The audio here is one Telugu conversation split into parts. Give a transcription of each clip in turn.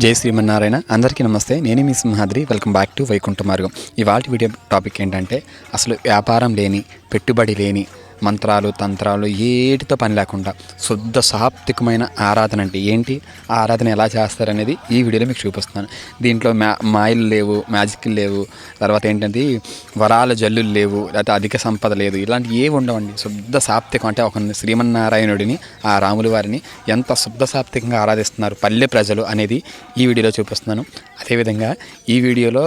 జై శ్రీమన్నారాయణ. అందరికీ నమస్తే. నేను మీ Simhadri. Welcome back to Vaikuntha Margam. ఇవాళ వీడియో టాపిక్ ఏంటంటే అసలు వ్యాపారం లేని పెట్టుబడి లేని మంత్రాలు తంత్రాలు ఏటితో పని లేకుండా శుద్ధ సాప్తికమైన ఆరాధన అంటే ఏంటి? ఆరాధన ఎలా చేస్తారనేది ఈ వీడియోలో మీకు చూపిస్తున్నాను. దీంట్లో మ్యా మాయలు లేవు మ్యాజిక్లు లేవు తర్వాత ఏంటంటే వరాల జల్లులు లేవు లేకపోతే అధిక సంపద లేదు ఇలాంటి ఏవి ఉండవండి. శుద్ధ సాప్తికం అంటే ఒక శ్రీమన్నారాయణుడిని ఆ రాముల వారిని ఎంత శుద్ధ సాప్తికంగా ఆరాధిస్తున్నారు పల్లె ప్రజలు అనేది ఈ వీడియోలో చూపిస్తున్నాను. అదేవిధంగా ఈ వీడియోలో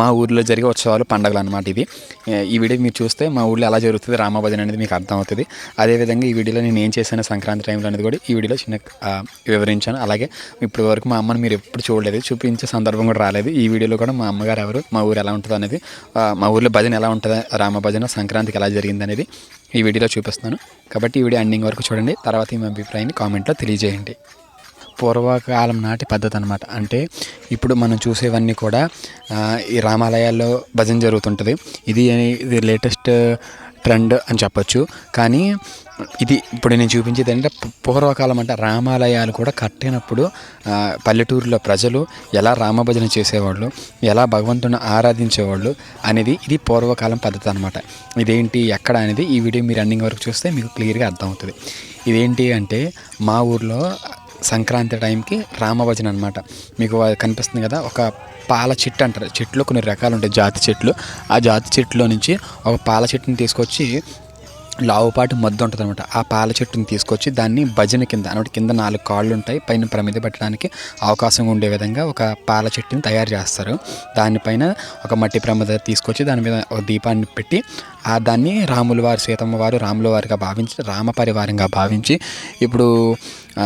మా ఊర్లో జరిగే ఉత్సవాలు పండగలు అనమాట ఇది ఈ వీడియో మీరు చూస్తే మా ఊళ్ళో ఎలా జరుగుతుంది రామభజన అనేది మీకు అర్థమవుతుంది. అదేవిధంగా ఈ వీడియోలో నేను ఏం చేశాను సంక్రాంతి టైంలో అనేది కూడా ఈ వీడియోలో చిన్న వివరించాను. అలాగే ఇప్పటి వరకు మా అమ్మని మీరు ఎప్పుడు చూడలేదు. చూపించే సందర్భం కూడా రాలేదు. ఈ వీడియోలో కూడా మా అమ్మగారు ఎవరు మా ఊరు ఎలా ఉంటుంది అనేది మా ఊర్లో భజన ఎలా ఉంటుంది రామ భజన సంక్రాంతికి ఎలా జరిగింది అనేది ఈ వీడియోలో చూపిస్తాను కాబట్టి ఈ వీడియో ఎండింగ్ వరకు చూడండి. తర్వాత మీ అభిప్రాయాన్ని కామెంట్లో తెలియజేయండి. పూర్వకాలం నాటి పద్ధతి అనమాట అంటే ఇప్పుడు మనం చూసేవన్నీ కూడా ఈ రామాలయాల్లో భజన జరుగుతుంటుంది. ఇది ఇది లేటెస్ట్ ట్రెండ్ అని చెప్పొచ్చు. కానీ ఇది ఇప్పుడు నేను చూపించేది ఏంటంటే పూర్వకాలం అంటే రామాలయాలు కూడా కట్టినప్పుడు పల్లెటూరులో ప్రజలు ఎలా రామభజన చేసేవాళ్ళు ఎలా భగవంతుని ఆరాధించేవాళ్ళు అనేది ఇది పూర్వకాలం పద్ధతి అనమాట ఇదేంటి ఎక్కడ అనేది ఈ వీడియో మీరు రన్నింగ్ వరకు చూస్తే మీకు క్లియర్గా అర్థమవుతుంది. ఇదేంటి అంటే మా ఊర్లో సంక్రాంతి టైంకి రామభజన అనమాట మీకు అది కనిపిస్తుంది కదా ఒక పాల చెట్టు అంటారు. చెట్లు కొన్ని రకాలు ఉంటాయి జాతి చెట్లు. ఆ జాతి చెట్టులో నుంచి ఒక పాల చెట్టుని తీసుకొచ్చి లావుపాటి మద్దు ఉంటుంది అనమాట ఆ పాల చెట్టుని తీసుకొచ్చి దాన్ని భజన కింద అనమాట కింద నాలుగు కాళ్ళు ఉంటాయి పైన ప్రమిద పెట్టడానికి అవకాశం ఉండే విధంగా ఒక పాల చెట్టుని తయారు చేస్తారు. దానిపైన ఒక మట్టి ప్రమిద తీసుకొచ్చి దాని మీద ఒక దీపాన్ని పెట్టి దాన్ని రాముల వారు సీతమ్మ వారు రాముల వారిగా భావించి రామ పరివారంగా భావించి ఇప్పుడు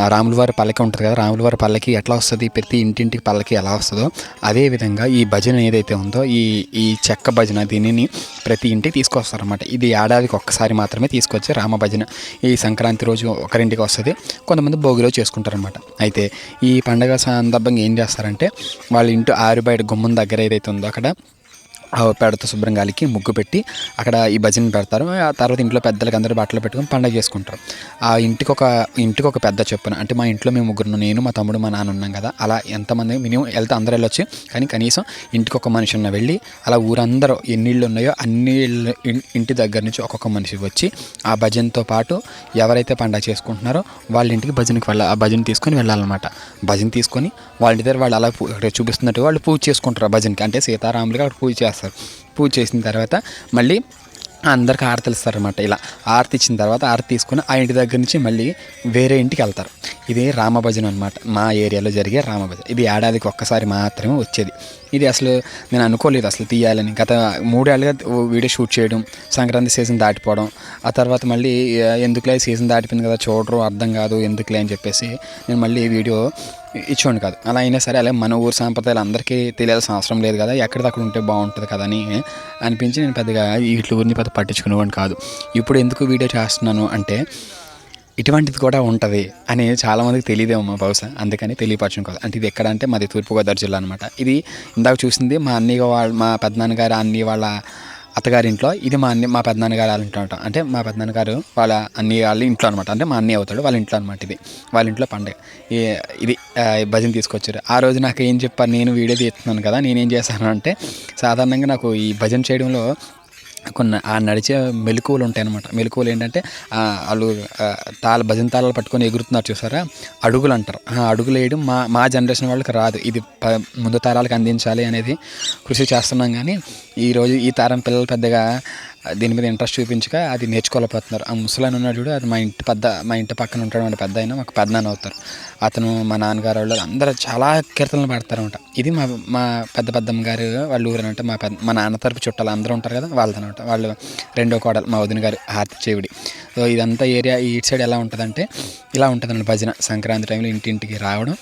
రాముల వారి పల్లకి ఉంటుంది కదా రాముల వారి పల్లకి ఎట్లా వస్తుంది ప్రతి ఇంటింటికి పల్లకి ఎలా వస్తుందో అదేవిధంగా ఈ భజన ఏదైతే ఉందో ఈ ఈ చెక్క భజన దీనిని ప్రతి ఇంటికి తీసుకొస్తారనమాట ఇది ఏడాదికి ఒక్కసారి మాత్రమే తీసుకొచ్చి రామ భజన ఈ సంక్రాంతి రోజు ఒకరింటికి వస్తుంది కొంతమంది భోగిలో చేసుకుంటారనమాట అయితే ఈ పండగ సందర్భంగా ఏం చేస్తారంటే వాళ్ళ ఇంటి ఆరు బయట గుమ్మం దగ్గర ఏదైతే ఉందో అక్కడ పేడతో శుభ్రం గాలికి ముగ్గు పెట్టి అక్కడ ఈ భజన పెడతారు. ఆ తర్వాత ఇంట్లో పెద్దలకి అందరూ బట్టలు పెట్టుకొని పండగ చేసుకుంటారు. ఆ ఇంటికి ఒక ఇంటికి ఒక పెద్ద చెప్పున అంటే మా ఇంట్లో మేము ముగ్గురు నేను మా తమ్ముడు మా నాన్న ఉన్నాం కదా అలా ఎంతమంది మినిమం వెళ్తే అందరూ వెళ్ళొచ్చు. కానీ కనీసం ఇంటికి ఒక మనిషి ఉన్న వెళ్ళి అలా ఊరందరూ ఎన్ని ఇళ్ళు ఉన్నాయో అన్ని ఇళ్ళు ఇంటి దగ్గర నుంచి ఒక్కొక్క మనిషి వచ్చి ఆ భజనతో పాటు ఎవరైతే పండగ చేసుకుంటున్నారో వాళ్ళ ఇంటికి భజనకి వెళ్ళాలి ఆ భజన తీసుకొని వెళ్ళాలన్నమాట. భజన తీసుకొని వాళ్ళ దగ్గర వాళ్ళు అలా చూపిస్తున్నట్టు వాళ్ళు పూజ చేసుకుంటారు ఆ భజనకి. అంటే సీతారాములుగా అక్కడ పూజ చేస్తారు. పూజ చేసిన తర్వాత మళ్ళీ అందరికి ఆరతి ఇస్తారనమాట ఇలా ఆరతి ఇచ్చిన తర్వాత ఆరతి తీసుకుని ఆ ఇంటి దగ్గర నుంచి మళ్ళీ వేరే ఇంటికి వెళ్తారు. ఇది రామభజన అనమాట మా ఏరియాలో జరిగే రామభజన. ఇది ఏడాదికి ఒక్కసారి మాత్రమే వచ్చేది. ఇది అసలు నేను అనుకోలేదు అసలు తీయాలని. గత మూడేళ్ళుగా వీడియో షూట్ చేయడం సంక్రాంతి సీజన్ దాటిపోవడం ఆ తర్వాత మళ్ళీ ఎందుకులే సీజన్ దాటిపోయింది కదా చూడరు అర్థం కాదు ఎందుకులే అని చెప్పేసి నేను మళ్ళీ వీడియో ఇచ్చేవాడిని కాదు. అలా అయినా సరే అలా మన ఊరు సాంప్రదాయాలు అందరికీ తెలియాల్సిన అవసరం లేదు కదా. ఎక్కడిదక్కడ ఉంటే బాగుంటుంది కదా అని అనిపించి నేను పెద్దగా వీటి ఊరిని పెద్ద పట్టించుకునేవాడిని కాదు. ఇప్పుడు ఎందుకు వీడియో చేస్తున్నాను అంటే ఇటువంటిది కూడా ఉంటుంది అని చాలామందికి తెలియదేమో బహుశా. అందుకని తెలియపరచడం కాదు. అంటే ఇది ఎక్కడ అంటే మాది తూర్పుగోదావరి జిల్లా అనమాట ఇది ఇందాక చూసింది మా అన్నయ్య వాళ్ళ మా పెద్దనాన్నగారు అన్నయ్య వాళ్ళ అత్తగారి ఇంట్లో ఇది మా అన్ని మా పెద్దనాన్నగారు వాళ్ళ ఇంట్లో అంటే మా పెద్దనాన్నగారు వాళ్ళ అన్నయ్య వాళ్ళ ఇంట్లో అనమాట. అంటే మా అన్నయ్య అవుతాడు వాళ్ళ ఇంట్లో అనమాట ఇది. వాళ్ళ ఇంట్లో పండగ. ఈ- ఇది భజన తీసుకొచ్చారు. ఆ రోజు నాకు ఏం చెప్పారు? నేను వీడియో తీస్తున్నాను కదా నేనేం చేశాను అంటే సాధారణంగా నాకు ఈ భజన చేయడంలో కొన్ని ఆ నడిచే మెలకువలు ఉంటాయన్నమాట. మెలకువలు ఏంటంటే వాళ్ళు తాళ భజన తాళాలు పట్టుకొని ఎగురుతున్నారు చూసారా? అడుగులు అంటారు. ఆ అడుగులు వేయడం మా మా జనరేషన్ వాళ్ళకి రాదు. ఇది ప- ముందు తరాలకు అందించాలి అనేది కృషి చేస్తున్నాం కానీ ఈరోజు ఈ తరం పిల్లలు పెద్దగా దీని మీద ఇంట్రెస్ట్ చూపించక అది నేర్చుకోలేకపోతున్నారు. ఆ ముసలాయన ఉన్నాడు చూడు అది మా ఇంటి పెద్ద మా ఇంటి పక్కన ఉంటాడు అంటే పెద్ద అయినా మాకు పెద్ద అవుతారు. అతను మా నాన్నగారు వాళ్ళు అందరూ చాలా కీర్తనలు పాడతారనమాట. ఇది మా మా పెద్ద పెద్దమ్మ గారు వాళ్ళ ఊరు అంటే మా పెద్ద మా నాన్న తరపు చుట్టాలు అందరూ ఉంటారు కదా వాళ్ళదనమాట వాళ్ళు రెండో కోడలు మా వదిన గారు హార్తి చెవిడి. సో ఇదంతా ఏరియా ఈ ఇటు సైడ్ ఎలా ఉంటుందంటే ఇలా ఉంటుందండి భజన. సంక్రాంతి టైంలో ఇంటింటికి రావడం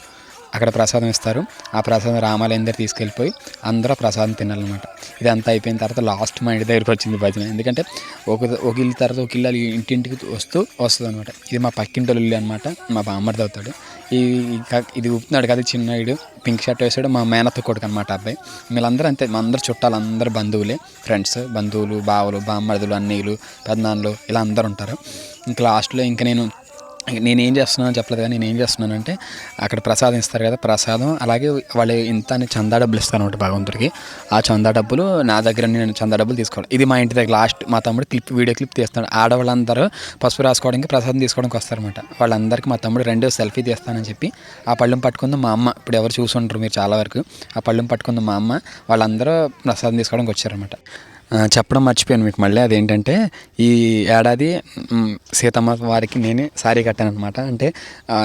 అక్కడ ప్రసాదం ఇస్తారు. ఆ ప్రసాదం రామాలయం దగ్గర తీసుకెళ్ళిపోయి అందరూ ప్రసాదం తినాలన్నమాట. ఇదంతా అయిపోయిన తర్వాత లాస్ట్ మా ఇంటి దగ్గరికి వచ్చింది భజన. ఎందుకంటే ఒక ఒక ఇల్లు తర్వాత ఒక ఇల్లు ఇంటింటికి వస్తూ వస్తుంది అనమాట ఇది మా పక్కింటి ఇల్లు అనమాట మా బామ్మర్ది అవుతాడు. ఈ ఇది ఊపుతున్నాడు కదా చిన్నాడు పింక్ షర్ట్ వేసాడు. మా మేనత్త కొడుకు అనమాట అబ్బాయి. వీళ్ళందరూ అంతే. మా అందరు చుట్టాలు అందరు బంధువులే. ఫ్రెండ్స్ బంధువులు బావులు బామ్మర్దులు అన్నయ్యలు పెద్దనాన్నలు ఇలా అందరు ఉంటారు. ఇంకా లాస్ట్లో ఇంకా నేను నేనేం చేస్తున్నానో చెప్పలేదు కానీ నేను ఏం చేస్తున్నానంటే అక్కడ ప్రసాదం ఇస్తారు కదా ప్రసాదం. అలాగే వాళ్ళు ఇంత అని చందా డబ్బులు ఇస్తాను అనమాట భగవంతుడికి. ఆ చందా డబ్బులు నా దగ్గర నేను చందా డబ్బులు తీసుకోవాలి ఇది మా ఇంటి దగ్గర లాస్ట్ మా తమ్ముడు క్లిప్ వీడియో క్లిప్ తీస్తాడు. ఆడవాళ్ళందరూ పసుపు రాసుకోవడానికి ప్రసాదం తీసుకోవడానికి వస్తారనమాట వాళ్ళందరికీ మా తమ్ముడు రెండో సెల్ఫీ తీస్తానని చెప్పి ఆ పళ్ళెం పట్టుకుంది మా అమ్మ. ఇప్పుడు ఎవరు చూసుంటారు మీరు చాలా వరకు. ఆ పళ్ళెం పట్టుకుంది మా అమ్మ. వాళ్ళందరూ ప్రసాదం తీసుకోవడానికి వచ్చారనమాట చెప్పడం మర్చిపోయాను మీకు మళ్ళీ. అదేంటంటే ఈ ఏడాది సీతమ్మ వారికి నేనే శారీ కట్టాను అనమాట అంటే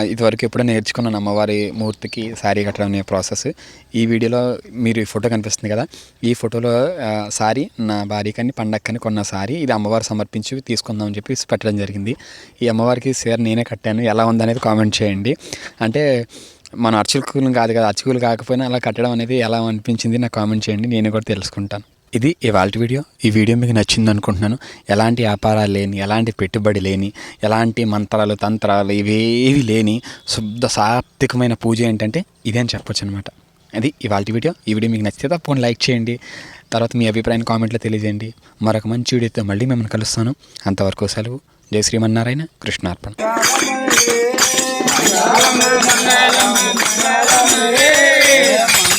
ఇదివరకు ఎప్పుడో నేర్చుకున్నాను అమ్మవారి మూర్తికి శారీ కట్టడం అనే ప్రాసెస్. ఈ వీడియోలో మీరు ఈ ఫోటో కనిపిస్తుంది కదా? ఈ ఫోటోలో సారీ శారీ నా భార్యకని పండక్కని కొన్న శారీ ఇది అమ్మవారు సమర్పించి తీసుకుందాం అని చెప్పి పెట్టడం జరిగింది. ఈ అమ్మవారికి చీర నేనే కట్టాను. ఎలా ఉందనేది కామెంట్ చేయండి. అంటే మన అర్చకులు కాదు కదా? అర్చకులు కాకపోయినా అలా కట్టడం అనేది ఎలా అనిపించింది నాకు కామెంట్ చేయండి. నేను కూడా తెలుసుకుంటాను. ఇది ఇవాళ వీడియో. ఈ వీడియో మీకు నచ్చింది అనుకుంటున్నాను ఎలాంటి వ్యాపారాలు లేని ఎలాంటి పెట్టుబడి లేని ఎలాంటి మంత్రాలు తంత్రాలు ఇవేవి లేని శుద్ధ సాత్వికమైన పూజ ఏంటంటే ఇదే అని చెప్పొచ్చు అనమాట అది ఇవాళ వీడియో. ఈ వీడియో మీకు నచ్చితే తప్పకుండా లైక్ చేయండి. తర్వాత మీ అభిప్రాయాన్ని కామెంట్లో తెలియజేయండి. మరొక మంచి వీడియోతో మళ్ళీ మిమ్మల్ని కలుస్తాను. అంతవరకు సెలవు. జయ శ్రీమన్నారాయణ. కృష్ణార్పణ.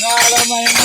మంగళమయ